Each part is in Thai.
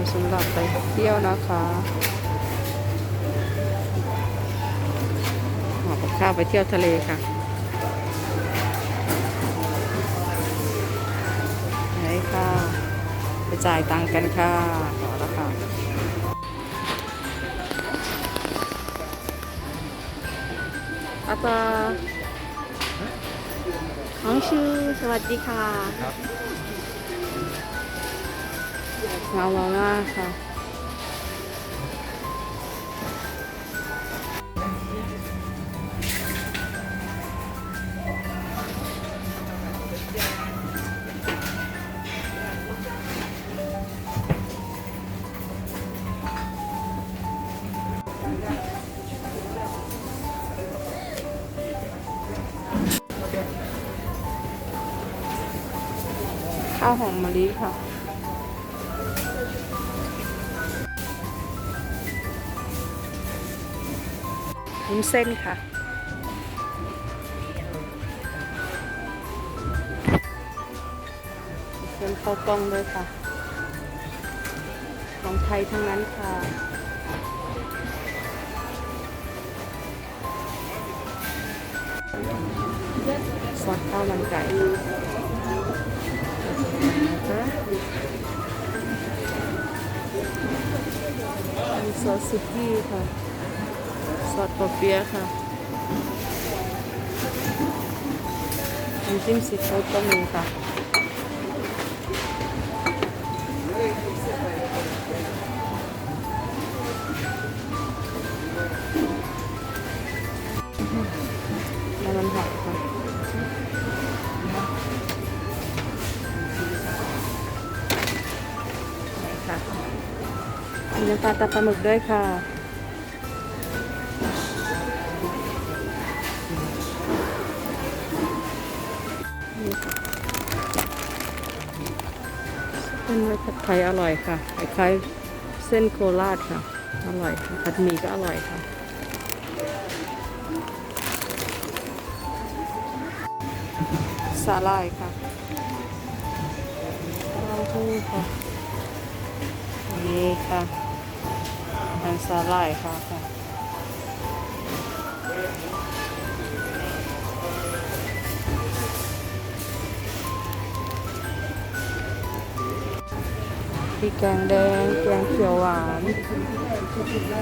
มสำหรับไปเที่ยวนะคะหอกับข้าวไปเที่ยวทะเลค่ะไหนค่ะ ไปจ่ายตังค์กันค่ะขอแล้วค่ะอาปาน้องชื่อสวัสดีค่ะ ครับเงาเงาค่ะ ข้าวหอมมะลิค่ะ วุ้นเส้นค่ะเส้นข้าวกล้องด้วยค่ะ ของไทยทั้งนั้นค่ะซอสข้าวมันไก่ซอสซุกี้ค่ะ ซอสปอเปียค่ะน้ำจิ้มซีฟู้ดก็มีค่ะแล้วมันหักค่ะค่ะมีน้ำปลาตาปลาหมึกด้วยค่ะ ส้นไว้ผัดไทยอร่อยค่ะคล้ายๆเส้นโคราชค่ะ อร่อยค่ะผัดหมี่ก็อร่อยค่ะ สาหร่ายค่ะเต้าหู้ค่ะ นี่ค่ะทางสาหร่ายค่ะ ค่ะพริกแกงแดง แกงเขียวหวาน นี่ค่ะ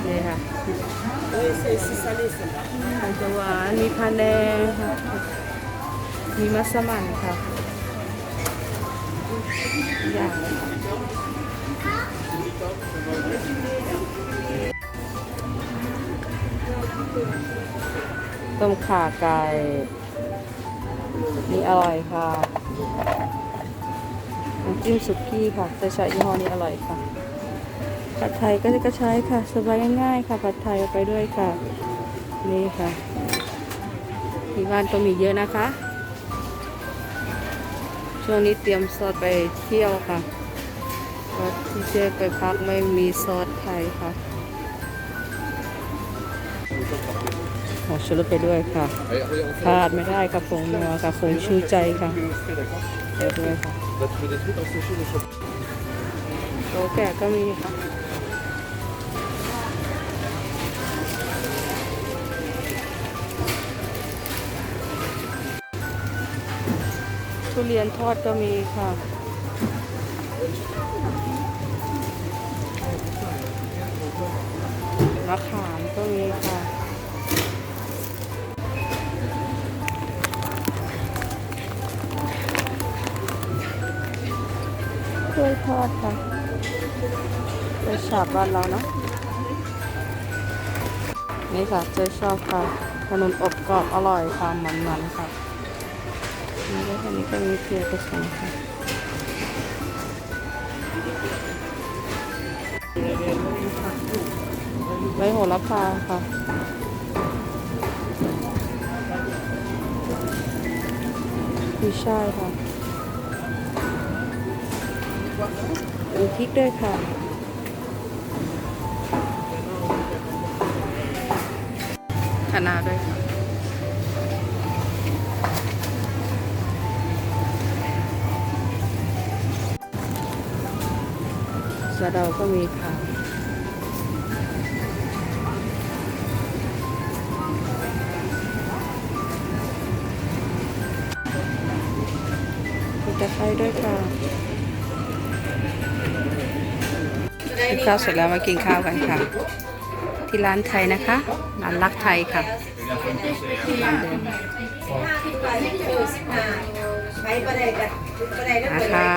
แกงเขียวหวาน มีพาแดงค่ะมีมัสมั่นค่ะอย่างต้มข่าไก่ นี่อร่อยค่ะ น้ำจิ้มสุกี้ค่ะจะใช้ยี่ห้อนี้อร่อยค่ะ ผัดไทยก็จะก็ใช้ค่ะ สบายง่ายๆค่ะ ผัดไทยเอาไปด้วยค่ะ นี่ค่ะที่บ้านก็มีเยอะนะคะ ช่วงนี้เตรียมซอสไปเที่ยวค่ะเพราะที่เจไปพักไม่มีซอสไทยค่ะหอมชูรสไปด้วยค่ะ Allez, allez, on fait ขาดไม่ได้ค่ะผงนัวค่ะผงชูใจค่ะ ce que l'on fait, d'accord ไปด้วยค่ะ โอ้แก่ก็มีค่ะทุเรียนทอดก็มีค่ะมะขามก็มีค่ะ วยทอดค่ะกล้วยฉาบบ้านเราเนาะนี่ค่ะเจ๊ชอบค่ะขนมอบกรอบอร่อยค่ะมันๆค่ะนี่ก็อันนี้ก็มีเพียกระชงค่ะใบโหระพาค่ะมีช่ายค่ะ มีพริกด้วยค่ะคะน้าด้วยค่ะสะเดาก็มีค่ะมีตะไคร้ด้วยค่ะ ข้าวเสร็จแล้วมากินข้าวกันค่ะ ที่ร้านไทยนะคะร้านรักไทยค่ะร้านเดิมไปประเดี๋ยวประเดี๋ยวอะค่ะ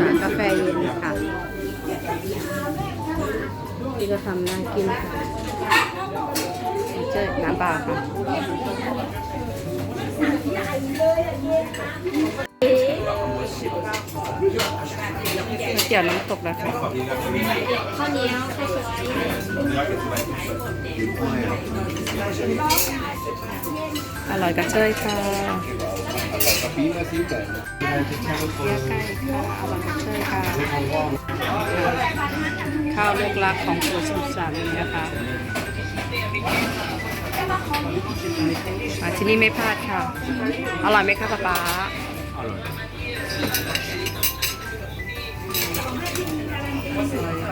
ร้านกาแฟเย็นค่ะที่ก็ทำน่ากินค่ะเจอน้ำเปล่าค่ะก๋วย เตี๋ยวน้ำตกนะคะอร่อยกระเจ้ยค่ะ Kabine sieht er. เยี่ยไก่ค่ะอร่อยกระเจ้ยค่ะ ข้าวลูกรักของครูสุสานนะคะมาที่นี่ไม่พลาดค่ะ อร่อยไหมคะป๊าป๊า อร่อย